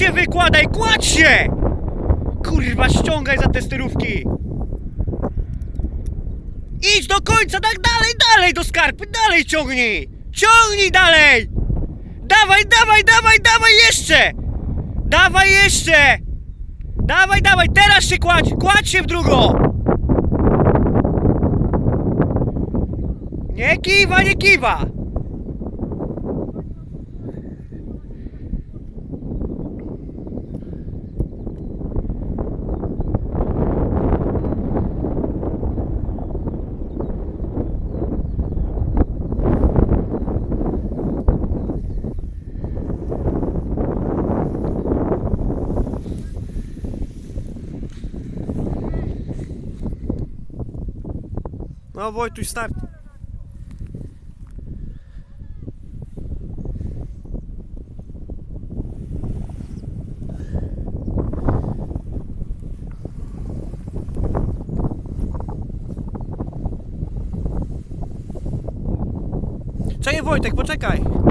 się wykładaj, kładź się! Kurwa, ściągaj za te sterówki! Idź do końca, tak dalej, dalej do skarpy, dalej ciągnij! Ciągnij dalej! Dawaj, dawaj, dawaj, dawaj jeszcze! Dawaj jeszcze! Dawaj, dawaj, teraz się kładź, kładź się w drugą! Nie kiwa, nie kiwa! No Wojtuś, start. Czekaj Wojtek, poczekaj.